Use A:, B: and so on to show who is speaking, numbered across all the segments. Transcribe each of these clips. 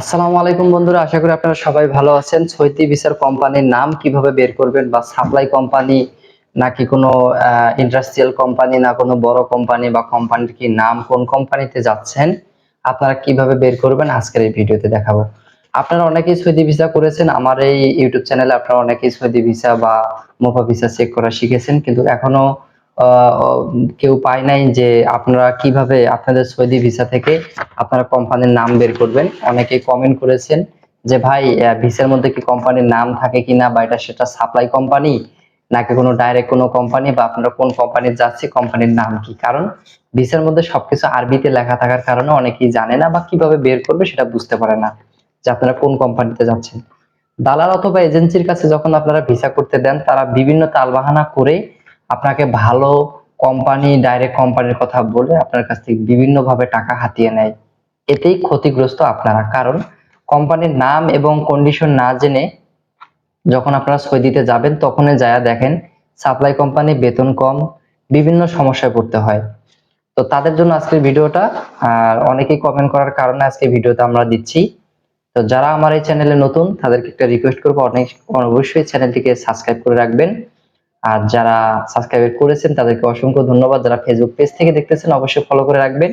A: আসসালামু আলাইকুম বন্ধুরা, আশা করি আপনারা সবাই ভালো আছেন। সৈতি ভিসার কোম্পানির নাম কীভাবে বের করবেন বা সাপ্লাই কোম্পানি নাকি কোনো ইন্ডাস্ট্রিয়াল কোম্পানি না কোনো বড় কোম্পানি বা কোম্পানির কি নাম কোন কোম্পানিতে যাচ্ছেন, আপনারা কীভাবে বের করবেন আজকের এই ভিডিওতে দেখাবো। আপনারা অনেকেই সৌদি ভিসা করেছেন, আমার এই ইউটিউব চ্যানেলে আপনারা অনেকেই সৌদি ভিসা বা মোফা ভিসা চেক করা শিখেছেন, কিন্তু এখনও কেউ পায় নাই যে আপনারা কীভাবে আপনাদের সৌদি ভিসা থেকে আপনারা কোম্পানির নাম বের করবেন। অনেকে কমেন্ট করেছেন যে, ভাই ভিসার মধ্যে কি কোম্পানির নাম থাকে কিনা বা এটা সেটা সাপ্লাই কোম্পানি নাকি কোনো ডাইরেক্ট কোনো কোম্পানি বা আপনারা কোন কোম্পানি যাচ্ছে কোম্পানির নাম কি? কারণ ভিসার মধ্যে সবকিছু আরবিতে লেখা থাকার কারণে অনেকেই জানে না বা কীভাবে বের করবে সেটা বুঝতে পারে না যে আপনারা কোন কোম্পানিতে যাচ্ছেন। দালাল অথবা এজেন্সির কাছে যখন আপনারা ভিসা করতে দেন, তারা বিভিন্ন তালবাহানা করে আপনাকে ভালো কোম্পানি ডাইরেক্ট কোম্পানির কথা বলে আপনার কাছ থেকে বিভিন্নভাবে টাকা হাতিয়ে নেয়। এতেই ক্ষতিগ্রস্ত আপনারা। কারণ কোম্পানির নাম এবং কন্ডিশন না জেনে যখন আপনারা সৌদিতে যাবেন, তখনই যায়া দেখেন সাপ্লাই কোম্পানি বেতন কম, বিভিন্ন সমস্যায় পড়তে হয়। তো তাদের জন্য আজকের ভিডিওটা, আর অনেকেই কমেন্ট করার কারণে আজকে ভিডিওটা আমরা দিচ্ছি। তো যারা আমার এই চ্যানেলে নতুন, তাদেরকে একটা রিকোয়েস্ট করব। অনেক, অবশ্যই চ্যানেলটিকে সাবস্ক্রাইব করে রাখবেন। আর যারা সাবস্ক্রাইব করেছেন, তাদেরকে অসংখ্য ধন্যবাদ। যারা ফেসবুক পেজ থেকে দেখতেছেন, অবশ্যই ফলো করে রাখবেন।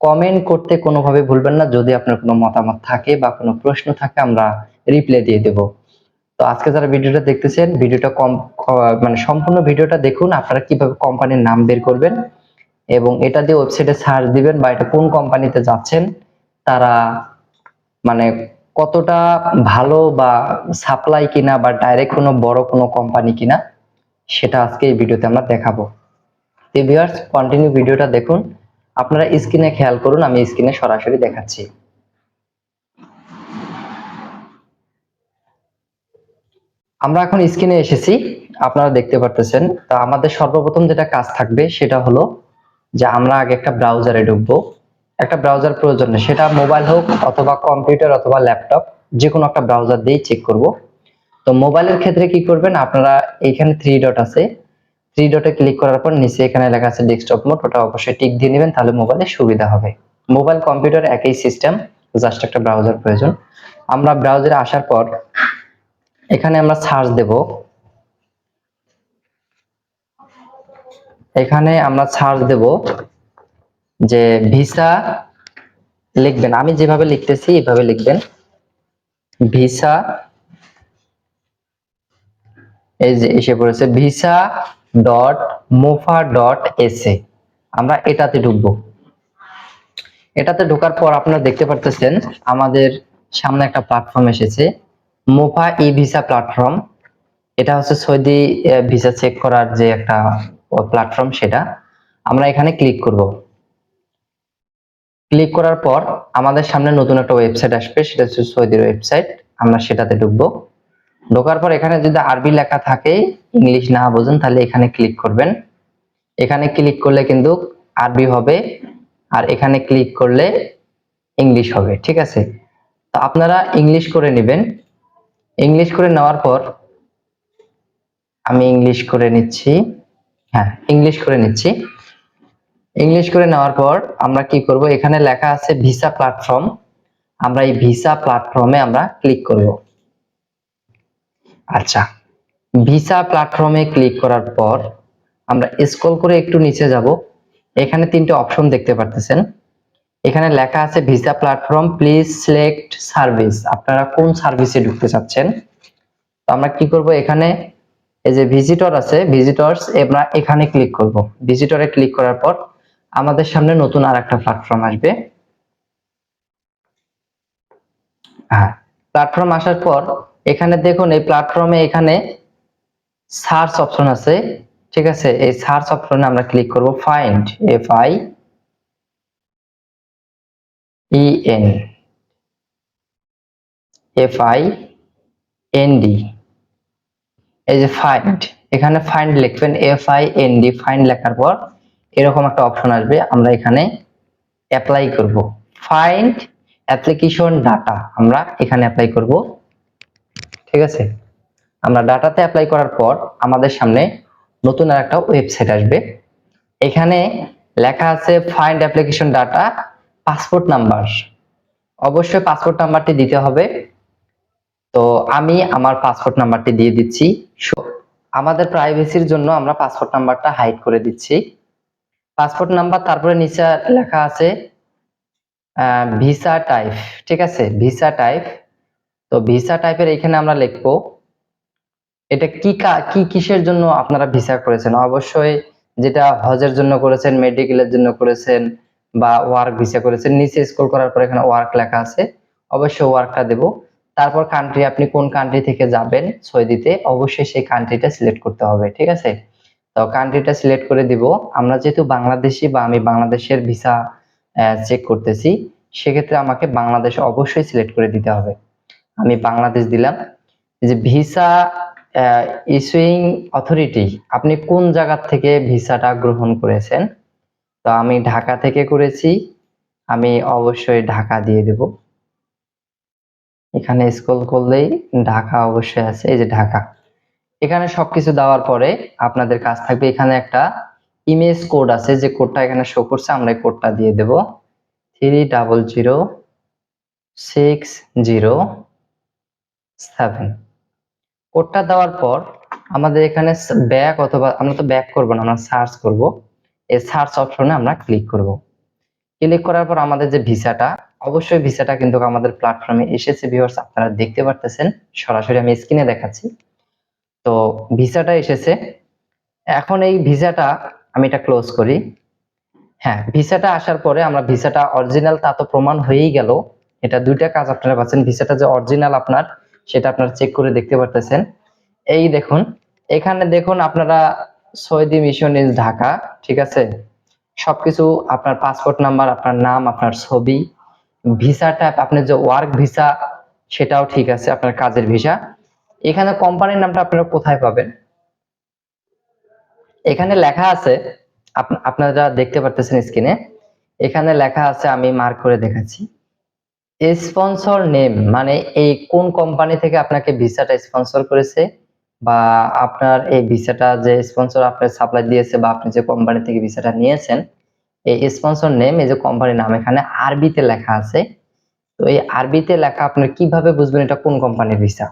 A: কমেন্ট করতে কোনোভাবে ভুলবেন না। যদি আপনার কোনো মতামত থাকে বা কোনো প্রশ্ন থাকে, আমরা রিপ্লাই দিয়ে দেব। তো আজকে যারা ভিডিওটা দেখতেছেন, ভিডিওটা কম মানে সম্পূর্ণ ভিডিওটা দেখুন। আপনারা কীভাবে কোম্পানির নাম বের করবেন এবং এটা দিয়ে ওয়েবসাইটে সার্চ দিবেন বা এটা কোন কোম্পানিতে যাচ্ছেন, তারা মানে কতটা ভালো বা সাপ্লাই কিনা বা ডাইরেক্ট কোনো বড় কোনো কোম্পানি কিনা সেটা আজকে এই ভিডিওতে আমরা দেখাবো। তো ভিউয়ার্স কন্টিনিউ ভিডিওটা দেখুন। আপনারা স্ক্রিনে খেয়াল করুন, আমি স্ক্রিনে সরাসরি দেখাচ্ছি। আমরা এখন স্ক্রিনে এসেছি, আপনারা দেখতে পারতেছেন। তো আমাদের সর্বপ্রথম যেটা কাজ থাকবে, সেটা হলো যে আমরা আগে একটা ব্রাউজারে ঢুকবো। একটা ব্রাউজার প্রয়োজন সেটা মোবাইল হোক অথবা কম্পিউটার অথবা ল্যাপটপ যে কোনো একটা ব্রাউজার দিয়েই চেক করব। তো মোবাইলের ক্ষেত্রে কি করবেন? আপনারা এইখানে থ্রি ডট আছে। থ্রি ডটে ক্লিক করার পর নিচে এখানে লেখা আছে ডেস্কটপ মোড ওটা অবশ্যই টিক দিয়ে নেবেন, তাহলে মোবাইলে সুবিধা হবে। মোবাইল কম্পিউটার একই সিস্টেম জাস্ট একটা ব্রাউজার প্রয়োজন। আমরা ব্রাউজারে আসার পর এখানে আমরা সার্চ দেব। এখানে আমরা সার্চ দেব যে ভিসা লিখবেন। আমি যেভাবে লিখতেছি, এভাবে লিখবেন। ভিসা এই যে এসে পড়েছে ভিসা ডট মোফা ডট এসে আমরা এটাতে ঢুকবো। এটাতে ঢোকার পর আপনারা দেখতে পারতেছেন, আমাদের সামনে একটা প্ল্যাটফর্ম এসেছে মোফা ই ভিসা প্ল্যাটফর্ম এটা হচ্ছে সৌদি ভিসা চেক করার যে একটা প্ল্যাটফর্ম সেটা। আমরা এখানে ক্লিক করব। ক্লিক করার পর আমাদের সামনে নতুন একটা ওয়েবসাইট আসবে, সেটা হচ্ছে সৌদির ওয়েবসাইট আমরা সেটাতে ঢুকবো। ঢোকার পর এখানে যদি আরবি লেখা থাকে, ইংলিশ না বোঝেন, তাহলে এখানে ক্লিক করবেন। এখানে ক্লিক করলে কিন্তু আরবি হবে, আর এখানে ক্লিক করলে ইংলিশ হবে, ঠিক আছে? তো আপনারা ইংলিশ করে নেবেন। ইংলিশ করে নেওয়ার পর আমি ইংলিশ করে নিচ্ছি। হ্যাঁ ইংলিশ করে নিচ্ছি। ইংলিশ করে নেওয়ার পর আমরা কি করব? এখানে লেখা আছে ভিসা প্ল্যাটফর্ম। আমরা এই ভিসা প্ল্যাটফর্মে আমরা ক্লিক করব। আচ্ছা ভিসা প্ল্যাটফর্মে ক্লিক করার পর আমরা স্ক্রল করে একটু নিচে যাব। এখানে তিনটে অপশন দেখতে পারতেছেন। এখানে লেখা আছে visa platform, please select service. আপনারা কোন সার্ভিসে ঢুকতে চাচ্ছেন? তো আমরা কি করব এখানে? এই যে ভিজিটর আছে, ভিজিটরস, আমরা এখানে ক্লিক করব। ভিজিটরে ক্লিক করার পর আমাদের সামনে নতুন আর একটা প্ল্যাটফর্ম আসবে। হ্যাঁ প্ল্যাটফর্ম আসার পর এখানে দেখুন, এই প্ল্যাটফর্মে এখানে সার্চ অপশন আছে, ঠিক আছে? এই সার্চ অপশনে আমরা ক্লিক করব find F I E N F I N D এই যে ফাইন্ড এখানে ফাইন্ড লিখবেন F I N D find লেখার পর এরকম একটা অপশন আসবে, আমরা এখানে অ্যাপ্লাই করব। ফাইন্ড অ্যাপ্লিকেশন ডাটা আমরা এখানে অ্যাপ্লাই করব। ঠিক আছে? আমরা ডাটাতে অ্যাপ্লাই করার পর আমাদের সামনে নতুন আর একটা ওয়েবসাইট আসবে। এখানে লেখা আছে find application data passport number অবশ্যই পাসপোর্ট নাম্বারটি দিতে হবে। তো আমি আমার পাসপোর্ট নাম্বারটি দিয়ে দিচ্ছি। আমাদের প্রাইভেসির জন্য আমরা পাসপোর্ট নাম্বারটা হাইড করে দিচ্ছি। পাসপোর্ট নাম্বার তারপরে নিচে লেখা আছে ভিসা টাইপ ঠিক আছে? ভিসা টাইপ তো ভিসা টাইপের এখানে আমরা লিখব, এটা কি কি কিসের জন্য আপনারা ভিসা করেছেন? অবশ্যই যেটা হজের জন্য করেছেন মেডিকেলের জন্য করেছেন বা ওয়ার্ক ভিসা করেছেন, নিচে স্ক্রল করার পর এখানে ওয়ার্ক লেখা আছে, অবশ্যই ওয়ার্কটা দেব। তারপর কান্ট্রি আপনি কোন কান্ট্রি থেকে যাবেন সৌদিতে, অবশ্যই সেই কান্ট্রিটা সিলেক্ট করতে হবে, ঠিক আছে? তো কান্ট্রিটা সিলেক্ট করে দিব। আমরা যেহেতু বাংলাদেশি বা আমি বাংলাদেশের ভিসা চেক করতেছি, সেক্ষেত্রে আমাকে বাংলাদেশ অবশ্যই সিলেক্ট করে দিতে হবে। আমি বাংলাদেশ দিলাম, যে ভিসা ইস্যুইং অথরিটি আপনি কোন জায়গা থেকে ভিসাটা গ্রহণ করেছেন? তো আমি ঢাকা থেকে করেছি, আমি অবশ্যই ঢাকা দিয়ে দেব। এখানে স্ক্রল করলেই ঢাকা অবশ্যই আছে, এই যে ঢাকা। এখানে সবকিছু দেওয়ার পরে আপনাদের কাজ থাকবে, এখানে একটা ইমেজ কোড আছে, যে কোডটা এখানে শো করছে, আমরা এই কোডটা দিয়ে দেব। Three double zero six zero seven কোডটা দেওয়ার পর আমাদের এখানে ব্যাক অথবা আমরা তো ব্যাক করব না, আমরা সার্চ করব। এই সার্চ অপশনে আমরা ক্লিক করব। ক্লিক করার পর আমাদের যে ভিসাটা, অবশ্যই ভিসাটা কিন্তু আমাদের প্ল্যাটফর্মে এসেছে ভিউয়ার্স আপনারা দেখতে পারতেছেন। সরাসরি আমি স্ক্রিনে দেখাচ্ছি। তো ভিসাটা এসেছে। এখন এই ভিসাটা আমি এটা ক্লোজ করি। হ্যাঁ ভিসাটা আসার পরে আমরা ভিসাটা অরিজিনাল তা তো প্রমাণ হয়েই গেল। এটা দুইটা কাজ আপনারা পাচ্ছেন। ভিসাটা যে অরিজিনাল আপনার সেটা আপনারা চেক করে দেখতে পারতেছেন। এই দেখুন, এখানে দেখুন আপনারা সৌদি মিশন ইজ ঢাকা, ঠিক আছে? সবকিছু আপনার পাসপোর্ট নাম্বার আপনার নাম, আপনার ছবি ভিসা টাইপ আপনার যে ওয়ার্ক ভিসা সেটাও ঠিক আছে, আপনার কাজের ভিসা এখানে কোম্পানির নামটা আপনারা কোথায় পাবেন? এখানে লেখা আছে আপনারা দেখতে পারতেছেন স্ক্রিনে এখানে লেখা আছে, আমি মার্ক করে দেখাচ্ছি। স্পন্সর নেম মানে এই কোন কোম্পানি থেকে আপনাকে ভিসাটা স্পন্সর করেছে বা আপনার এই ভিসাটা যে স্পন্সর আপনার সাপ্লাই দিয়েছে বা আপনি যে কোম্পানি থেকে ভিসাটা নিয়েছেন, এই স্পন্সর নেম এই যে কোম্পানির নাম এখানে আরবিতে লেখা আছে। তো এই আরবিতে লেখা আপনার কীভাবে বুঝবেন এটা কোন কোম্পানির ভিসা?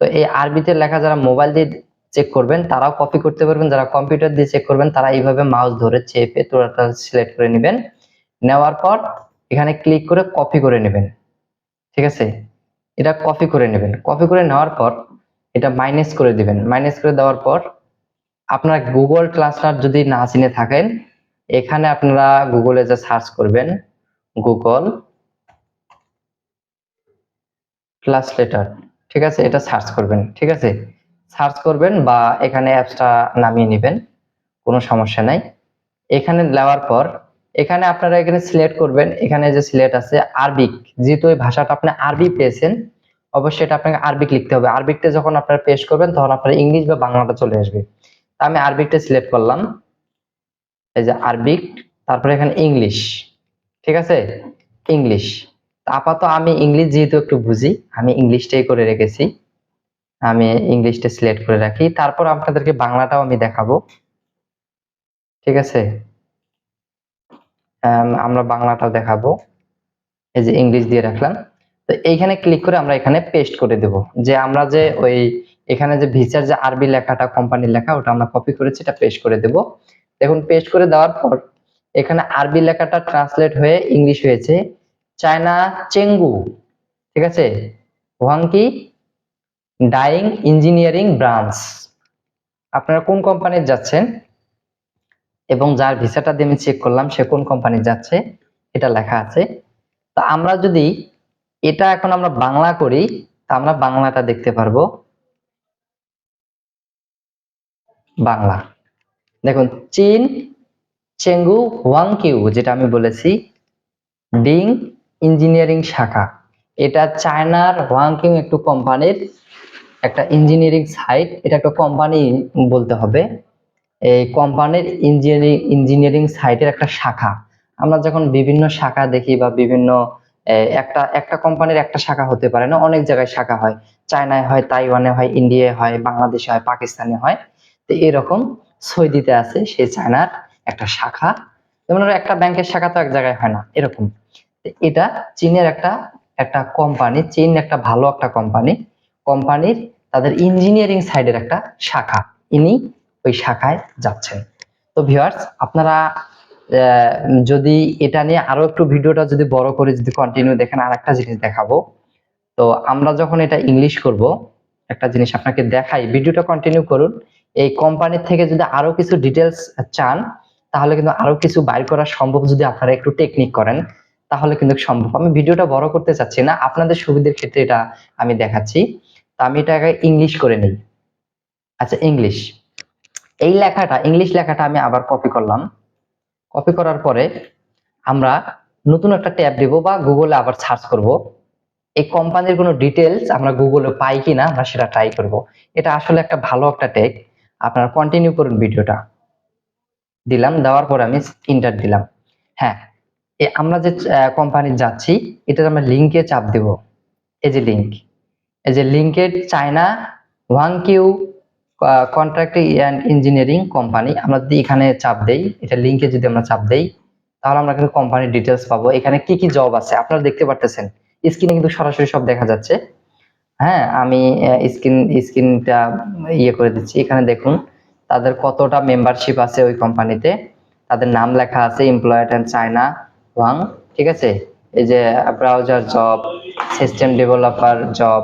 A: তো এই আরবিতে লেখা যারা মোবাইল দিয়ে চেক করবেন, তারাও কপি করতে পারবেন। যারা কম্পিউটার দিয়ে চেক করবেন, তারা এইভাবে মাউস ধরে চেপে তোরাটা সিলেক্ট করে নেবেন। নেওয়ার পর এখানে ক্লিক করে কপি করে নেবেন। ঠিক আছে? এটা কপি করে নেবেন। কপি করে নেওয়ার পর এটা মাইনাস করে দিবেন। মাইনাস করে দেওয়ার পর আপনার গুগল ক্লাসটার যদি না চিনে থাকেন, এখানে আপনারা গুগলে যে সার্চ করবেন গুগল ট্রান্সলেটর ঠিক আছে? এটা সার্চ করবেন। ঠিক আছে? সার্চ করবেন বা এখানে অ্যাপসটা নামিয়ে নেবেন। কোনো সমস্যা নাই। এখানে দেওয়ার পর এখানে আপনারা এখানে সিলেক্ট করবেন, এখানে যে সিলেক্ট আছে আরবিক, যেহেতু এই ভাষাটা আপনি আরবি পেয়েছেন, অবশ্যই এটা আপনাকে আরবিক লিখতে হবে। আরবিকটা যখন আপনারা পেশ করবেন, তখন আপনার ইংলিশ বা বাংলাটা চলে আসবে। তা আমি আরবিকটা সিলেক্ট করলাম। এই যে আরবিক, তারপরে এখানে ইংলিশ, ঠিক আছে? ইংলিশ। আপাতত আমি ইংলিশ যেহেতু একটু বুঝি, আমি ইংলিশটাই করে রেখেছি। আমি ইংলিশটা সিলেক্ট করে রাখি। তারপর আপনাদেরকে বাংলাটাও আমি দেখাবো। ঠিক আছে? আমরা বাংলাটা দেখাবো। এই যে ইংলিশ দিয়ে রাখলাম। তো এইখানে ক্লিক করে আমরা এখানে পেস্ট করে দেব। যে আমরা যে ওই এখানে যে ভিসার যে আরবি লেখাটা কোম্পানির লেখা, ওটা আমরা কপি করেছি, এটা পেস্ট করে দেব। দেখুন পেস্ট করে দেওয়ার পর এখানে আরবি লেখাটা ট্রান্সলেট হয়ে ইংলিশ হয়েছে। চায়না চেঙ্গু, ঠিক আছে? ওয়াংকি ডাইং ইঞ্জিনিয়ারিং ব্রাঞ্চ। আপনারা কোন কোম্পানির যাচ্ছেন? এবং যার ভিসাটা দিয়ে আমি চেক করলাম, সে কোন কোম্পানি যাচ্ছে, এটা লেখা আছে। তা আমরা যদি এটা এখন আমরা বাংলা করি, তা আমরা বাংলাটা দেখতে পারব। বাংলা। দেখুন, চীন, চেঙ্গু ওয়াংকিউ যেটা আমি বলেছি, ডিং ইঞ্জিনিয়ারিং শাখা। এটা চায়নার ওয়াংকিউ একটু কোম্পানির একটা ইঞ্জিনিয়ারিং সাইট এটা একটা কোম্পানি বলতে হবে। এই কোম্পানির ইঞ্জিনিয়ারিং ইঞ্জিনিয়ারিং সাইটের একটা শাখা। আমরা যখন বিভিন্ন শাখা দেখি বা বিভিন্ন একটা একটা কোম্পানির একটা শাখা হতে পারে না, অনেক জায়গায় শাখা হয়। চায়নায় হয়, তাইওয়ানে হয়, ইন্ডিয়ায় হয়, বাংলাদেশে হয়, পাকিস্তানে হয়। তো এরকম সৌদিতে আছে সেই চায়নার একটা শাখা। যেমন একটা ব্যাংকের শাখা তো এক জায়গায় হয় না, এরকম। এটা চীনের একটা একটা কোম্পানি, চীন একটা ভালো একটা কোম্পানি। কোম্পানির তাদের ইঞ্জিনিয়ারিং সাইডের একটা শাখা। ইনি ওই শাখায় যাচ্ছেন। তো ভিউয়ার্স আপনারা যদি এটা নিয়ে আরও একটু ভিডিওটা যদি বড় করে যদি কন্টিনিউ দেখেন আর একটা জিনিস দেখাবো। তো আমরা যখন এটা ইংলিশ করব, একটা জিনিস আপনাকে দেখাই। ভিডিওটা কন্টিনিউ করুন। এই কোম্পানির থেকে যদি আরও কিছু ডিটেলস চান, তাহলে কিন্তু আরও কিছু বাইর করা সম্ভব যদি আপনারা একটু টেকনিক করেন, তাহলে কিন্তু সম্ভব। আমি ভিডিওটা বড় করতে চাচ্ছি না, আপনাদের সুবিধার ক্ষেত্রে এটা আমি দেখাচ্ছি। তো আমি এটাকে ইংলিশ করে নিই। আচ্ছা ইংলিশ এই লেখাটা ইংলিশ লেখাটা আমি আবার কপি করলাম। কপি করার পরে আমরা নতুন একটা ট্যাব দিব বা গুগলে আবার সার্চ করব। এই কোম্পানির কোনো ডিটেলস আমরা গুগলে পাই কিনা আমরা সেটা ট্রাই করব। এটা আসলে একটা ভালো একটা টেক আপনারা কন্টিনিউ করুন ভিডিওটা দিলাম, দেওয়ার পরে আমি ইন্টার দিলাম। হ্যাঁ আমরা যে কোম্পানি যাচ্ছি এটা আমরা লিঙ্কে চাপ দেব। এই যে লিঙ্ক এই যে লিঙ্কের China Wang Q contract and engineering company আমরা যদি এখানে চাপ দেই, এটা লিঙ্কে যদি আমরা চাপ দেই, তাহলে আমরা কিন্তু কোম্পানির ডিটেলস পাবো। এখানে কি কি জব আছে? আপনারা দেখতে পারতেছেন স্ক্রিনে কিন্তু সরাসরি সব দেখা যাচ্ছে। হ্যাঁ আমি স্ক্রিন স্ক্রিনটা ইয়ে করে দিচ্ছি। এখানে দেখুন, তাদের কতটা মেম্বারশিপ আছে ওই কোম্পানিতে তাদের নাম লেখা আছে এমপ্লয়েড অ্যান্ড চায়না ওয়াং ঠিক আছে? এই যে browser job system developer job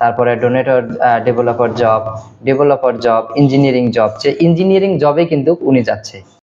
A: তারপরে donator developer job developer job engineering job সে ইঞ্জিনিয়ারিং জবে কিন্তু উনি যাচ্ছে।